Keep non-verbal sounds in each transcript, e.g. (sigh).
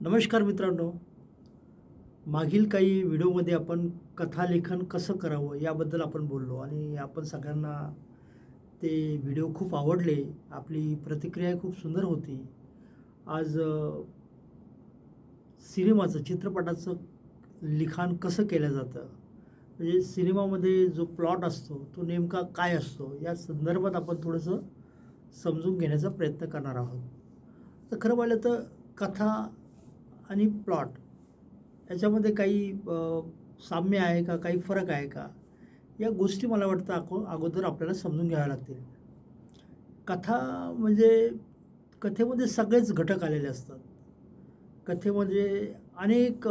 नमस्कार मित्रांनो. मागील काही व्हिडिओमध्ये आपण कथालेखन कसं करावं याबद्दल आपण बोललो आणि आपण सगळ्यांना ते व्हिडिओ खूप आवडले. आपली प्रतिक्रिया खूप सुंदर होती. आज सिनेमाचं चित्रपटाचं लिखाण कसं केलं जातं? म्हणजे सिनेमामध्ये जो प्लॉट असतो तो नेमका काय असतो? या संदर्भात आपण थोडंसं समजून घेण्याचा प्रयत्न करणार आहोत. तर खरं पाहिलं तर कथा आणि प्लॉट याच्यामध्ये काही साम्य आहे का? काही फरक आहे का? या गोष्टी मला वाटतं अको अगोदर आपल्याला समजून घ्याव्या लागतील. कथा म्हणजे कथेमध्ये सगळेच घटक आलेले असतात. कथेमध्ये म्हणजे अनेक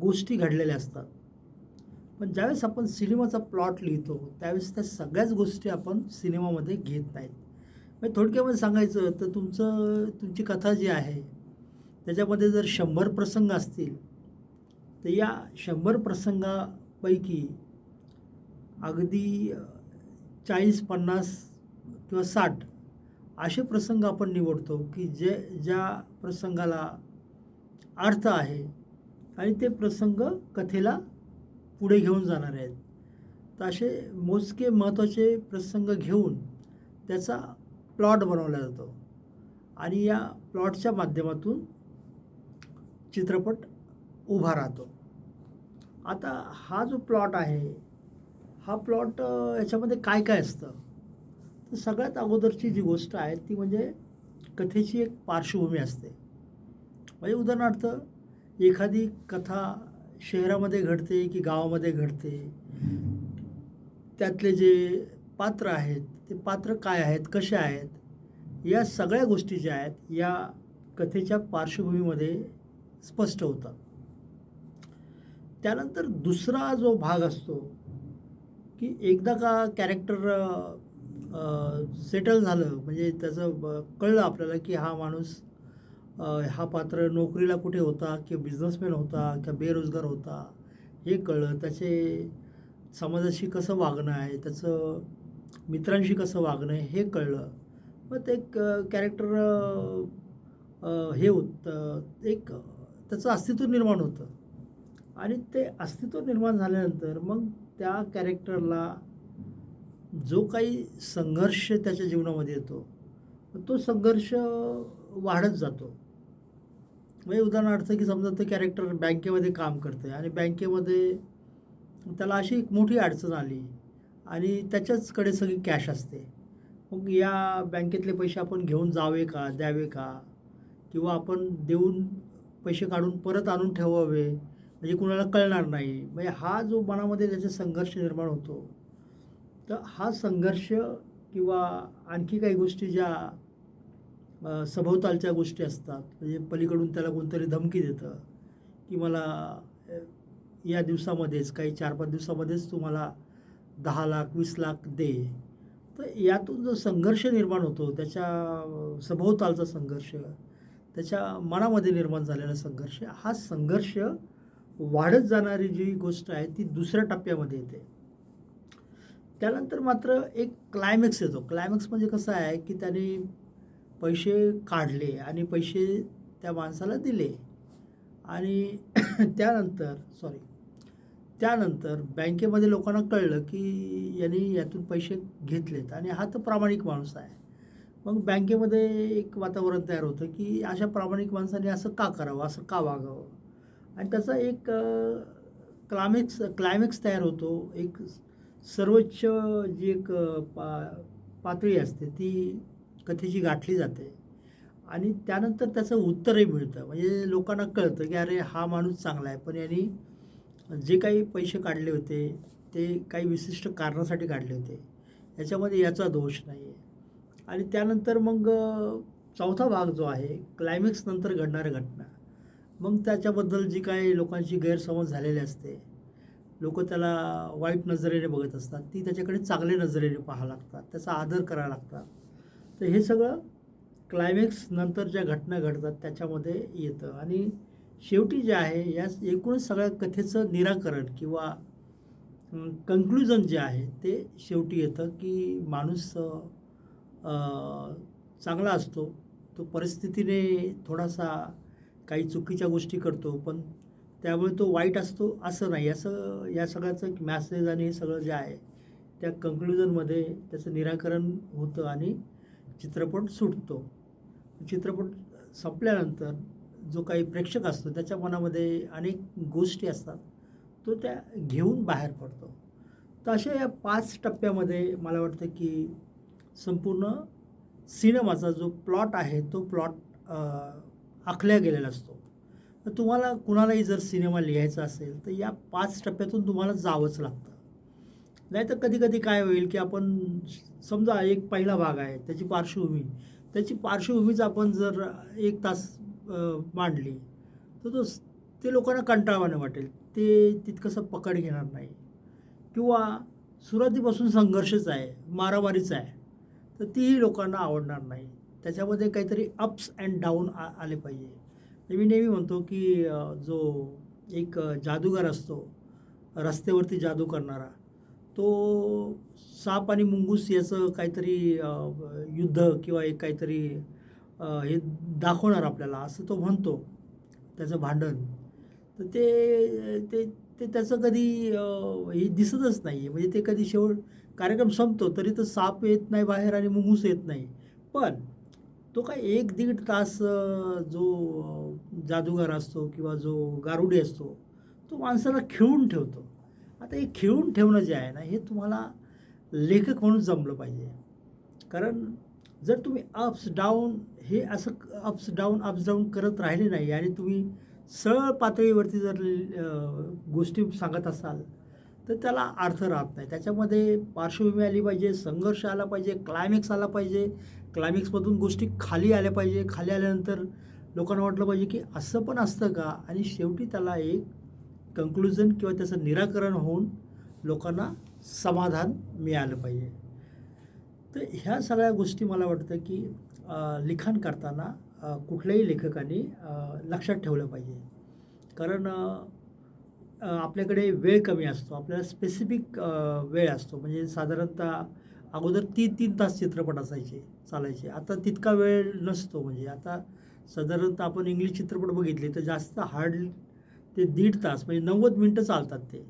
गोष्टी घडलेल्या असतात. पण ज्यावेळेस आपण सिनेमाचा प्लॉट लिहितो त्यावेळेस त्या सगळ्याच गोष्टी आपण सिनेमामध्ये घेत नाहीत. म्हणजे थोडक्यामध्ये सांगायचं तर तुमचं तुमची कथा जी आहे त्याच्यामध्ये जर शंभर प्रसंग असतील तर या शंभर प्रसंगापैकी अगदी चाळीस पन्नास किंवा साठ असे प्रसंग आपण निवडतो की जे ज्या प्रसंगाला अर्थ आहे आणि ते प्रसंग कथेला पुढे घेऊन जाणार आहेत. तर असे मोजके महत्त्वाचे प्रसंग घेऊन त्याचा प्लॉट बनवला जातो. आणि या प्लॉटच्या माध्यमातून चित्रपट उभा राहतो. आता हा जो प्लॉट आहे हा प्लॉट याच्यामध्ये काय काय असतं? तर सगळ्यात अगोदरची जी गोष्ट आहे ती म्हणजे कथेची एक पार्श्वभूमी असते. म्हणजे उदाहरणार्थ एखादी कथा शहरामध्ये घडते की गावामध्ये घडते? त्यातले जे पात्र आहेत ते पात्र काय आहेत कसे आहेत? या सगळ्या गोष्टी ज्या आहेत या कथेच्या पार्श्वभूमीमध्ये स्पष्ट होतात त्यानंतर दुसरा जो भाग असतो की एकदा का कॅरेक्टर सेटल झालं म्हणजे त्याचं ब- कळलं आपल्याला की हा माणूस हा पात्र नोकरीला कुठे होता किंवा बिझनेसमॅन होता किंवा बेरोजगार होता हे कळलं. त्याचे समाजाशी कसं वागणं आहे त्याचं मित्रांशी कसं वागणं आहे हे कळलं. मग ते कॅरेक्टर हे होतं एक त्याचं अस्तित्व निर्माण होतं. आणि ते अस्तित्व निर्माण झाल्यानंतर मग त्या कॅरेक्टरला जो काही संघर्ष त्याच्या जीवनामध्ये येतो तो संघर्ष वाढत जातो. म्हणजे उदाहरणार्थ की समजा ते कॅरेक्टर बँकेमध्ये काम करते आणि बँकेमध्ये त्याला अशी एक मोठी अडचण आली आणि त्याच्याचकडे सगळी कॅश असते. मग या बँकेतले पैसे आपण घेऊन जावे का द्यावे का? किंवा आपण देऊन पैसे काढून परत आणून ठेवावे म्हणजे कुणाला कळणार नाही. म्हणजे हा जो मनामध्ये त्याचा संघर्ष निर्माण होतो तर हा संघर्ष किंवा आणखी काही गोष्टी ज्या सभोवतालच्या गोष्टी असतात म्हणजे पलीकडून त्याला कोणतरी धमकी देतं की मला या दिवसामध्येच काही चार पाच दिवसामध्येच तुम्हाला दहा लाख वीस लाख दे. तर यातून जो संघर्ष निर्माण होतो त्याच्या सभोवतालचा संघर्ष त्याच्या मनामध्ये निर्माण झालेला संघर्ष हा संघर्ष वाढत जाणारी जी गोष्ट आहे ती दुसऱ्या टप्प्यामध्ये येते. त्यानंतर मात्र एक क्लायमॅक्स येतो. क्लायमॅक्स म्हणजे कसं आहे की त्याने पैसे काढले आणि पैसे त्या माणसाला दिले. आणि (clears throat) त्यानंतर सॉरी त्यानंतर बँकेमध्ये लोकांना कळलं की यांनी यातून पैसे घेतलेत. आणि हा तर प्रामाणिक माणूस आहे. मग बँकेमध्ये एक वातावरण तयार होतं की अशा प्रामाणिक माणसाने असं का करावं असं का वागावं? आणि त्याचा एक क्लायमॅक्स क्लायमॅक्स तयार होतो. एक सर्वोच्च जी एक पा पातळी असते ती कथेची गाठली जाते. आणि त्यानंतर त्याचं उत्तरही मिळतं. म्हणजे लोकांना कळतं की अरे हा माणूस चांगला आहे. पण यांनी जे काही पैसे काढले होते ते काही विशिष्ट कारणासाठी काढले होते. याच्यामध्ये याचा दोष नाही आहे आणि त्यानंतर मग चौथा भाग जो आहे क्लायमॅक्स नंतर घडणाऱ्या घटना. मग त्याच्याबद्दल जी काही लोकांची गैरसमज झालेली असते लोक त्याला वाईट नजरेने बघत असतात ती त्याच्याकडे चांगल्या नजरेने पाहावं लागतात त्याचा आदर करावा लागतात. तर हे सगळं क्लायमॅक्स नंतर ज्या घटना घडतात त्याच्यामध्ये येतं. आणि शेवटी जे आहे या एकूणच सगळ्या कथेचं निराकरण किंवा कन्क्लुजन जे आहे ते शेवटी येतं की माणूस चांगला असतो. तो परिस्थितीने थोडासा काही चुकीच्या गोष्टी करतो पण त्यामुळे तो वाईट असतो असं नाही. असं या सगळ्याचं एक मॅसेज आणि हे सगळं जे आहे त्या कन्क्लुजनमध्ये त्याचं निराकरण होतं आणि चित्रपट सुटतो. चित्रपट संपल्यानंतर जो काही प्रेक्षक असतो त्याच्या मनामध्ये अनेक गोष्टी असतात. तो त्या घेऊन बाहेर पडतो. तर अशा या पाच टप्प्यामध्ये मला वाटतं की संपूर्ण सिनेमाचा जो प्लॉट आहे तो प्लॉट आखल्या गेलेला असतो. तर तुम्हाला कुणालाही जर सिनेमा लिहायचा असेल तर या पाच टप्प्यातून तुम्हाला जावंच लागतं. नाही तर कधी कधी काय होईल की आपण समजा एक पहिला भाग आहे त्याची पार्श्वभूमी. त्याची पार्श्वभूमीच आपण जर एक तास मांडली तर तो ते लोकांना कंटाळवाणं वाटेल. ते तितकंसं पकड घेणार नाही. किंवा सुरुवातीपासून संघर्षच आहे मारामारीच आहे. तर तीही लोकांना आवडणार नाही. त्याच्यामध्ये काहीतरी अप्स अँड डाऊन आ आले पाहिजे. मी नेहमी म्हणतो की जो एक जादूगार असतो रस्त्यावरती जादू करणारा तो साप आणि मुंगूस याचं काहीतरी युद्ध किंवा एक काहीतरी हे दाखवणार आपल्याला असं तो म्हणतो त्याचं भांडण. तर ते ते ते त्याचं कधी हे दिसतच नाही आहे म्हणजे ते कधी शेवट कार्यक्रम संपतो तरी तर साप येत नाही बाहेर आणि मुंगूस येत नाही. पण तो काय एक दीड तास जो जादूगार असतो किंवा जो गारुडी असतो तो माणसाला खिळून ठेवतो. आता हे खिळून ठेवणं जे आहे ना हे तुम्हाला लेखक म्हणून जमलं पाहिजे. कारण जर तुम्ही अप्स डाऊन हे असं अप्स डाऊन अप्स डाऊन करत राहिले नाही आणि तुम्ही सरळ पातळीवरती जर गोष्टी सांगत असाल तर त्याला अर्थ राहत नाही. त्याच्यामध्ये पार्श्वभूमी आली पाहिजे संघर्ष आला पाहिजे क्लायमॅक्स आला पाहिजे. क्लायमॅक्समधून गोष्टी खाली आल्या पाहिजे. खाली आल्यानंतर लोकांना वाटलं पाहिजे की असं पण असतं का? आणि शेवटी त्याला एक कन्क्लुजन किंवा त्याचं निराकरण होऊन लोकांना समाधान मिळालं पाहिजे. तर ह्या सगळ्या गोष्टी मला वाटतं की लिखाण करताना कुठल्याही लेखकाने लक्षात ठेवलं पाहिजे. कारण आपल्याकडे वेळ कमी असतो. आपल्याला स्पेसिफिक वेळ असतो. म्हणजे साधारणतः अगोदर तीन तीन तास चित्रपट असायचे चालायचे. आता तितका वेळ नसतो. म्हणजे आता साधारणतः आपण इंग्लिश चित्रपट बघितले तर जास्त हार्ड ते दीड तास म्हणजे नव्वद मिनटं चालतात ते.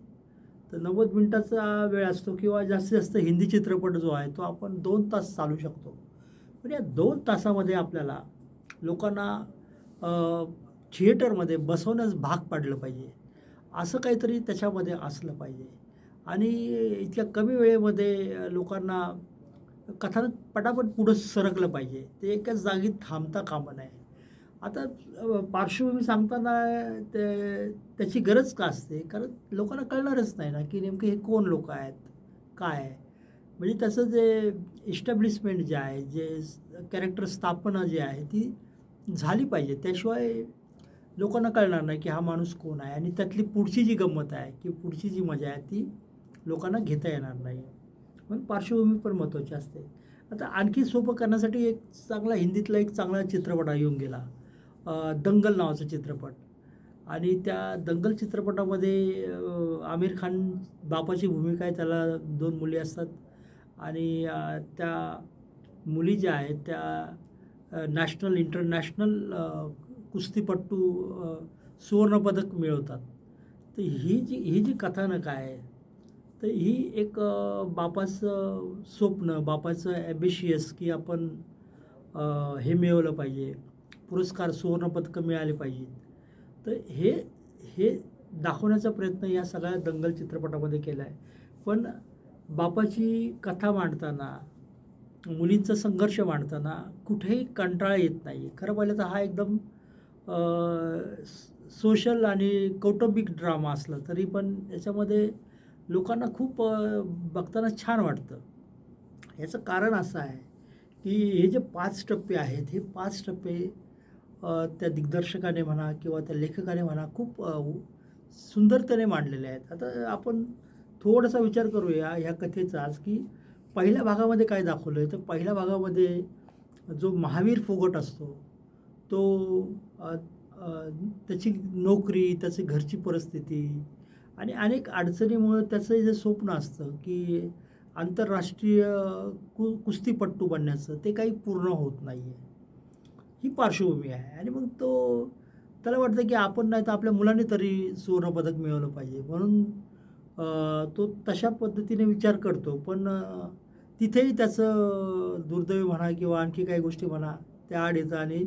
तर नव्वद मिनटाचा वेळ असतो किंवा जास्तीत जास्त हिंदी चित्रपट जो आहे तो आपण दोन तास चालू शकतो. पण या दोन तासामध्ये आपल्याला लोकांना थिएटरमध्ये बसवण्यास भाग पाडलं पाहिजे. असं काहीतरी त्याच्यामध्ये असलं पाहिजे. आणि इतक्या कमी वेळेमध्ये लोकांना कथानक पटापट पुढं सरकलं पाहिजे. ते एकाच जागी थांबता कामं नये आता पार्श्वभूमी सांगताना ते त्याची गरज का असते? कारण लोकांना कळणारच नाही ना की नेमके हे कोण लोक आहेत? काय आहे? म्हणजे त्याचं जे इस्टॅब्लिशमेंट जे आहे जे कॅरेक्टर स्थापना जी आहे ती झाली पाहिजे. त्याशिवाय लोकांना कळणार नाही की हा माणूस कोण आहे आणि त्यातली पुढची जी गंमत आहे की पुढची जी मजा आहे ती लोकांना घेता येणार नाही. म्हणून पार्श्वभूमी पण महत्त्वाची असते. आता आणखी सोपं करण्यासाठी एक चांगला हिंदीतला एक चांगला चित्रपट येऊन गेला. दंगल नावाचा चित्रपट. आणि त्या दंगल चित्रपटामध्ये आमिर खान बापाची भूमिका आहे त्याला दोन मुली असतात. आणि त्या मुली ज्या आहेत त्या नॅशनल इंटरनॅशनल कुस्तीपट्टू सुवर्णपदक मिळवतात. तर ही जी ही जी कथानक आहे तर ही एक बापाचं स्वप्न बापाचं ॲम्बिशियस की आपण हे मिळवलं पाहिजे पुरस्कार सुवर्णपदकं मिळाले पाहिजेत. तर हे हे दाखवण्याचा प्रयत्न या सगळ्या दंगल चित्रपटामध्ये केला आहे पण बापाची कथा मांडताना मुलींचा संघर्ष मांडताना कुठेही कंटाळा येत नाही खरं पाहिलं तर हा एकदम सोशल आणि कौटुंबिक ड्रामा असला तरी पण याच्यामध्ये लोकांना खूप बघताना छान वाटतं. याचं कारण असं आहे की हे जे पाच टप्पे आहेत हे पाच टप्पे त्या दिग्दर्शकाने म्हणा किंवा त्या लेखकाने म्हणा खूप सुंदरतेने मांडलेले आहेत. आता आपण थोडासा विचार करूया ह्या कथेचा आज की पहिल्या भागामध्ये काय दाखवलं आहे तर पहिल्या भागामध्ये जो महावीर फोगट असतो तो त्याची नोकरी त्याची घरची परिस्थिती आणि अनेक अडचणीमुळं त्याचं जे स्वप्न असतं की आंतरराष्ट्रीय कु कुस्तीपट्टू बनण्याचं ते काही पूर्ण होत नाही आहे ही पार्श्वभूमी आहे आणि मग तो त्याला वाटतं की आपण नाही तर आपल्या मुलांनी तरी सुवर्णपदक मिळवलं पाहिजे. म्हणून तो तशा पद्धतीने विचार करतो. पण तिथेही त्याचं दुर्दैव म्हणा किंवा आणखी काही गोष्टी म्हणा त्या आड येतं आणि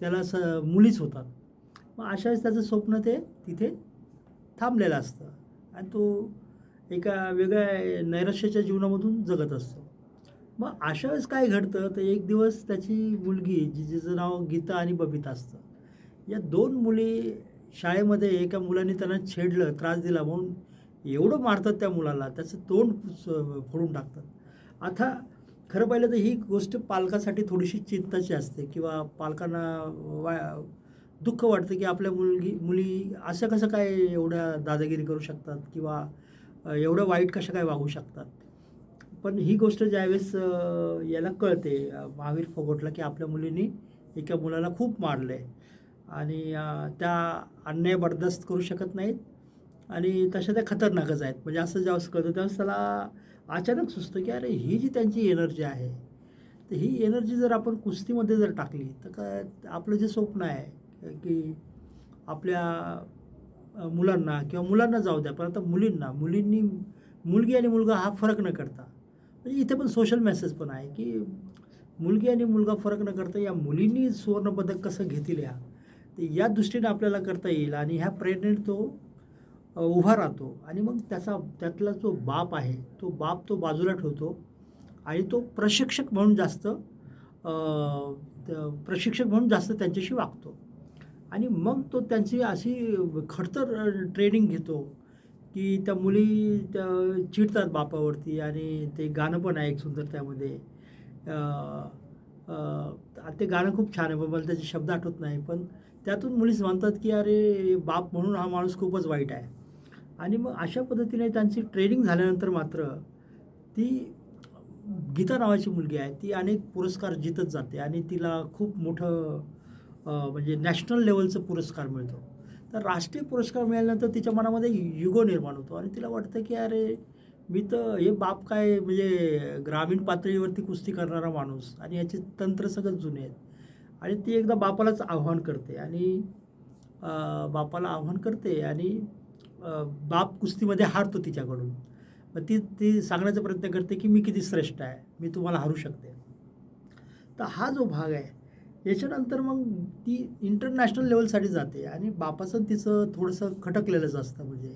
त्याला स मुलीच होतात. मग अशा वेळेस त्याचं स्वप्न ते तिथे थांबलेलं असतं. आणि तो एका वेगळ्या नैराश्याच्या जीवनामधून जगत असतो. मग अशा वेळेस काय घडतं? तर एक दिवस त्याची मुलगी जी जिचं नाव गीता आणि बबिता असतं. या दोन मुली शाळेमध्ये एका मुलाने त्यांना छेडलं त्रास दिला म्हणून एवढं मारतात त्या मुलाला त्याचं तोंड फोडून टाकतात. आता खरं पाहिलं तर ही गोष्ट पालकासाठी थोडीशी चिंताची असते किंवा पालकांना वा दुःख वाटतं की आपल्या मुलगी मुली असं कसं काय एवढ्या दादागिरी करू शकतात किंवा एवढं वाईट कशा काय वागू शकतात? पण ही गोष्ट ज्यावेळेस याला कळते महावीर फोगटला की आपल्या मुलीने एका मुलाला खूप मारलं आहे आणि त्या अन्याय बरदास्त करू शकत नाहीत आणि तशा त्या खतरनाकच आहेत. म्हणजे असं ज्यावेळेस कळतं त्यावेळेस त्याला अचानक सुचतं की अरे ही जी त्यांची एनर्जी आहे तर ही एनर्जी जर आपण कुस्तीमध्ये जर टाकली तर काय आपलं जे स्वप्न आहे की आपल्या मुलांना किंवा मुलांना जाऊ द्या पण आता मुलींना मुलींनी मुलगी आणि मुलगा हा फरक न करता म्हणजे इथे पण सोशल मेसेज पण आहे की मुलगी आणि मुलगा फरक न करता या मुलींनी सुवर्णपदक कसं घेतील या? तर या दृष्टीने आपल्याला करता येईल आणि ह्या प्रेरणेने तो उभा राहतो. आणि मग त्याचा त्यातला जो बाप आहे तो बाप तो बाजूला ठेवतो. आणि तो प्रशिक्षक म्हणून जास्त प्रशिक्षक म्हणून जास्त त्यांच्याशी वागतो. आणि मग तो त्यांची अशी खडतर ट्रेनिंग घेतो की त्या मुली त्या चिडतात बापावरती आणि ते गाणं पण आहे एक सुंदर त्यामध्ये. ते गाणं खूप छान आहे पण मला त्याचे शब्द आठवत नाही पण त्यातून मुलीच म्हणतात की अरे बाप म्हणून हा माणूस खूपच वाईट आहे. आणि मग अशा पद्धतीने त्यांची ट्रेनिंग झाल्यानंतर मात्र ती गीता नावाची मुलगी आहे ती अनेक पुरस्कार जितत जाते आणि तिला खूप मोठं म्हणजे नॅशनल लेवलचं पुरस्कार मिळतो. तर राष्ट्रीय पुरस्कार मिळाल्यानंतर तिच्या मनामध्ये युगो निर्माण होतो आणि तिला वाटतं की अरे मी तर हे बाप काय म्हणजे ग्रामीण पातळीवरती कुस्ती करणारा माणूस आणि याचे तंत्र सगळं जुने आहेत. आणि ती एकदा बापालाच आव्हान करते आणि बापाला आव्हान करते आणि बाप कुस्तीमध्ये हारतो तिच्याकडून. मग ती ती सांगण्याचा प्रयत्न करते की मी किती श्रेष्ठ आहे मी तुम्हाला हारू शकते. तर हा जो भाग आहे याच्यानंतर मग ती इंटरनॅशनल लेवलसाठी जाते आणि बापाचं तिचं थोडंसं खटकलेलंच असतं म्हणजे.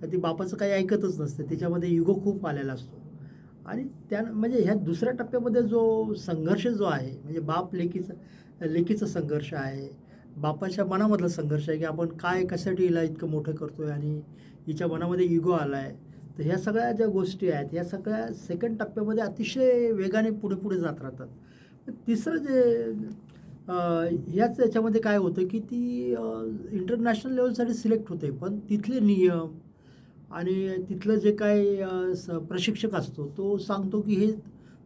का ती बापाचं काही ऐकतच नसते तिच्यामध्ये युगो खूप आलेला असतो. आणि त्या म्हणजे ह्या दुसऱ्या टप्प्यामध्ये जो संघर्ष जो आहे म्हणजे बाप लेकीचा लेकीचा संघर्ष आहे बापाच्या मनामधला संघर्ष आहे की आपण काय कशासाठी हिला इतकं मोठं करतो आहे आणि हिच्या मनामध्ये इगो आला आहे तर ह्या सगळ्या ज्या गोष्टी आहेत ह्या सगळ्या सेकंड टप्प्यामध्ये अतिशय वेगाने पुढे पुढे जात राहतात. तिसरं जे ह्याच याच्यामध्ये काय होतं की ती इंटरनॅशनल लेवलसाठी सिलेक्ट होते पण तिथले नियम आणि तिथलं जे काय स प्रशिक्षक असतो तो सांगतो की हे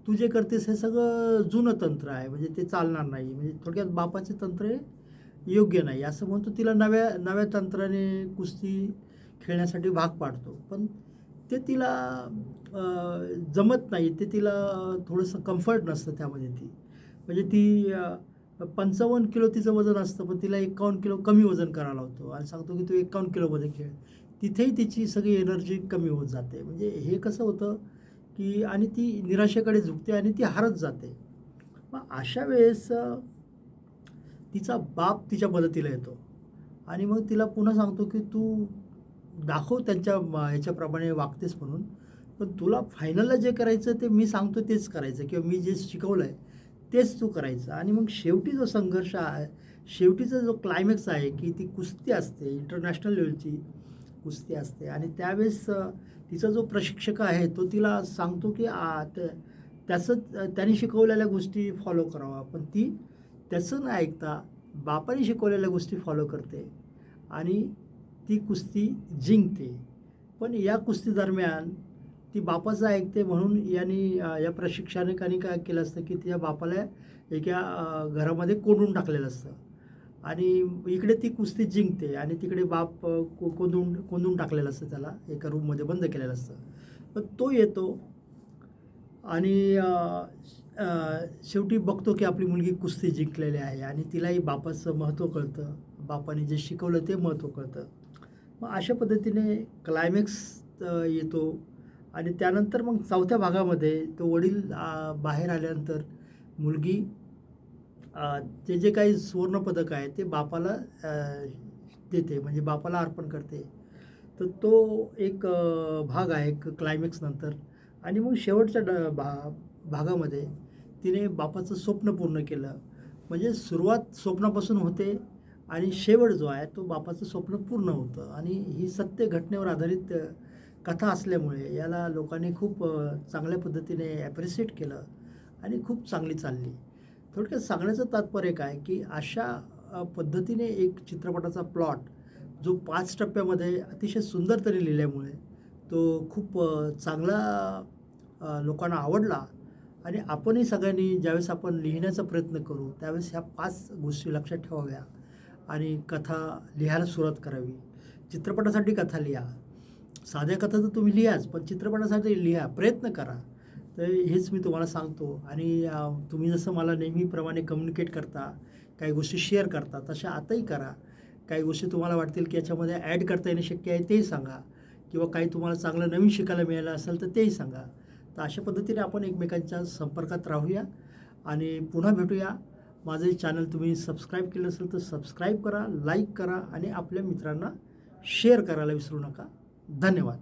तू जे करतेस हे सगळं जुनं तंत्र आहे म्हणजे ते चालणार नाही. म्हणजे थोडक्यात बापाचे तंत्र हे योग्य नाही. असं म्हणतो तिला नव्या नव्या तंत्राने कुस्ती खेळण्यासाठी भाग पाडतो. पण ते तिला जमत नाही. ते तिला थोडंसं कम्फर्ट नसतं त्यामध्ये ती. म्हणजे ती पंचावन्न किलो तिचं वजन असतं पण तिला एकावन्न किलो कमी वजन करायला होतो. आणि सांगतो की तू एकावन्न किलोमध्ये खेळ. तिथेही तिची सगळी एनर्जी कमी होत जाते. म्हणजे हे कसं होतं की आणि ती निराशेकडे झुकते आणि ती हारत जाते. मग अशा वेळेस तिचा बाप तिच्या मदतीला येतो. आणि मग तिला पुन्हा सांगतो की तू दाखव त्यांच्या याच्याप्रमाणे ह्याच्याप्रमाणे वागतेस म्हणून. पण तुला फायनलला जे करायचं ते मी सांगतो तेच करायचं. किंवा मी जे शिकवलं आहे तेच तू करायचं. आणि मग शेवटी जो संघर्ष आहे शेवटीचा जो क्लायमॅक्स आहे की ती कुस्ती असते इंटरनॅशनल लेवलची कुस्ती असते. आणि त्यावेळेस तिचा जो प्रशिक्षक आहे तो तिला सांगतो की त्याचं त्याने शिकवलेल्या गोष्टी फॉलो करावा. पण ती त्याचं न ऐकता बापाने शिकवलेल्या गोष्टी फॉलो करते आणि ती कुस्ती जिंकते. पण या कुस्ती दरम्यान ती बापाचं ऐकते म्हणून यांनी या प्रशिक्षकाने काय केलं असतं की तिच्या बापाला एका घरामध्ये कोंडून टाकलेलं असतं. आणि इकडे ती कुस्ती जिंकते आणि तिकडे बाप को कोंदून कोंदून टाकलेलं असतं त्याला एका रूममध्ये बंद केलेलं असतं. पण तो येतो आणि शेवटी बघतो की आपली मुलगी कुस्ती जिंकलेली आहे आणि तिलाही बापाचं महत्त्व कळतं. बापाने जे शिकवलं ते महत्त्व कळतं. मग अशा पद्धतीने क्लायमॅक्स येतो आणि त्यानंतर मग चौथ्या भागामध्ये तो वडील बाहेर आल्यानंतर मुलगी ते जे काही सुवर्णपदक आहे ते बापाला देते म्हणजे बापाला अर्पण करते. तर तो एक भाग आहे एक क्लायमॅक्स नंतर. आणि मग शेवटच्या ड भा भागामध्ये तिने बापाचं स्वप्न पूर्ण केलं. म्हणजे सुरुवात स्वप्नापासून होते आणि शेवट जो आहे तो बापाचं स्वप्न पूर्ण होतं. आणि ही सत्य घटनेवर आधारित कथा असल्यामुळे याला लोकांनी खूप चांगल्या पद्धतीने ॲप्रिशिएट केलं आणि खूप चांगली चालली. थोडक्यात सांगण्याचं तात्पर्य काय की अशा पद्धतीने एक चित्रपटाचा प्लॉट जो पाच टप्प्यामध्ये अतिशय सुंदर तरी लिहिल्यामुळे तो खूप चांगला लोकांना आवडला आणि आपणही सगळ्यांनी ज्यावेळेस आपण लिहिण्याचा प्रयत्न करू त्यावेळेस ह्या पाच गोष्टी लक्षात ठेवाव्या आणि कथा लिहायला सुरुवात करावी. चित्रपटासाठी कथा लिहा. साध्या कथा तर तुम्ही लिहाच पण चित्रपटासाठी लिहा प्रयत्न करा. तर हेच मी तुम्हाला सांगतो आणि तुम्ही जसं मला नेहमीप्रमाणे कम्युनिकेट करता काही गोष्टी शेअर करता तशा आताही करा. काही गोष्टी तुम्हाला वाटतील की याच्यामध्ये ॲड करता येणं शक्य आहे तेही सांगा किंवा काही तुम्हाला चांगलं नवीन शिकायला मिळालं असेल तर तेही सांगा. तर अशा पद्धतीने आपण एकमेकांच्या संपर्कात राहूया आणि पुन्हा भेटूया. माझं चॅनल तुम्ही सबस्क्राईब केलं असेल तर सबस्क्राईब करा लाईक करा आणि आपल्या मित्रांना शेअर करायला विसरू नका. धन्यवाद.